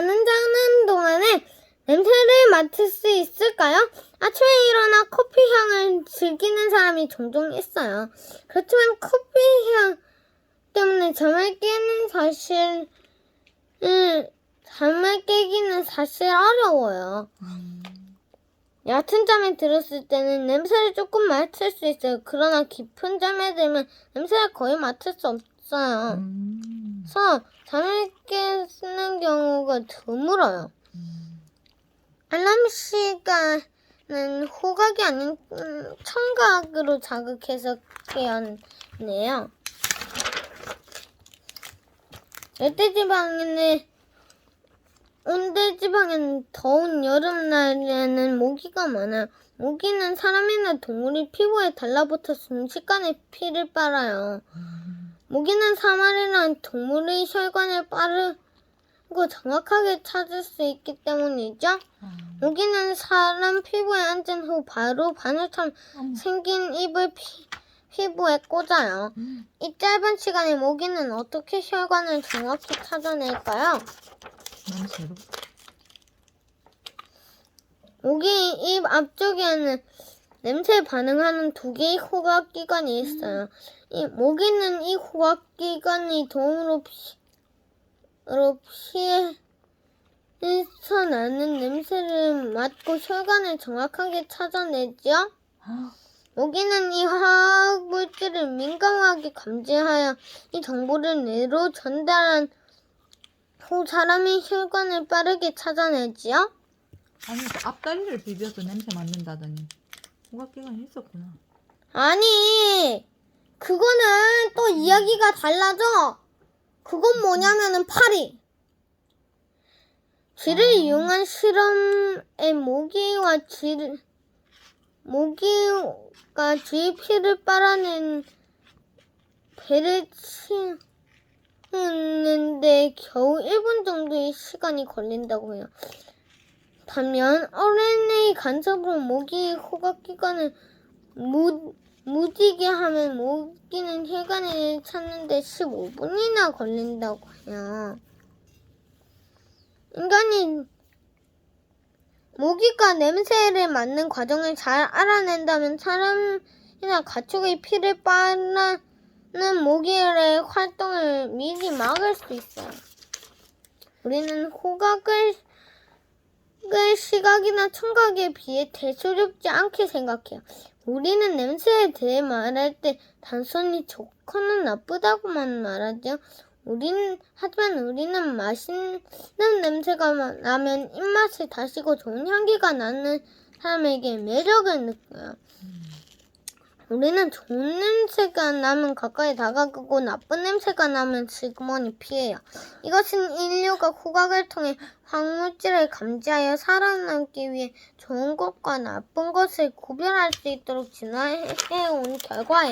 자는 동안에 냄새를 맡을 수 있을까요? 아침에 일어나 커피 향을 즐기는 사람이 종종 있어요. 그렇지만 커피 향 때문에 잠을 깨는 사실, 음, 잠을 깨기는 사실 어려워요. 음. 얕은 잠에 들었을 때는 냄새를 조금 맡을 수 있어요. 그러나 깊은 잠에 들면 냄새를 거의 맡을 수 없어요. 음. 그래서 잠을 깨는 경우가 드물어요. 음. 알람 시간은 호각이 아닌 음, 청각으로 자극해서 깨어내요. 열대지방에는 온대지방에는 더운 여름날에는 모기가 많아요. 모기는 사람이나 동물이 피부에 달라붙어 순식간에 피를 빨아요. 모기는 사마리나 동물의 혈관을 빠르고 정확하게 찾을 수 있기 때문이죠. 아. 모기는 사람 피부에 앉은 후 바로 바늘처럼 어머. 생긴 입을 피, 피부에 꽂아요. 음. 이 짧은 시간에 모기는 어떻게 혈관을 정확히 찾아낼까요? 모기 입 앞쪽에는 냄새에 반응하는 두 개의 호각기관이 있어요. 이 모기는 이 호각기관의 도움으로 피, 로 피에서 나는 냄새를 맡고 혈관을 정확하게 찾아내죠. 아. 모기는 이 화학 물질을 민감하게 감지하여 이 정보를 뇌로 전달한 후 사람의 혈관을 빠르게 찾아내지요. 아니 그 앞다리를 비벼서 냄새 맡는다더니 호각기관이 있었구나. 아니, 그거는 또 이야기가 달라져. 그건 뭐냐면은 파리. 쥐를 아. 이용한 실험에 모기와 쥐를 모기가 쥐의 피를 빨아낸 배를 치는데 겨우 1분 정도의 시간이 걸린다고 해요. 반면 RNA 간섭으로 모기의 호각 기관을 무, 무디게 하면 모기는 혈관을 찾는데 15분이나 걸린다고 해요. 인간이 모기가 냄새를 맡는 과정을 잘 알아낸다면 사람이나 가축의 피를 빨아는 모기의 활동을 미리 막을 수 있어요. 우리는 호각을 을 시각이나 청각에 비해 대수롭지 않게 생각해요. 우리는 냄새에 대해 말할 때 단순히 좋거나 나쁘다고만 말하죠. 우리는 하지만 우리는 맛있는 냄새가 나면 입맛을 다시고 좋은 향기가 나는 사람에게 매력을 느껴요. 우리는 좋은 냄새가 나면 가까이 다가가고 나쁜 냄새가 나면 슬그머니 피해요. 이것은 인류가 후각을 통해 황물질을 감지하여 살아남기 위해 좋은 것과 나쁜 것을 구별할 수 있도록 진화해온 결과예요.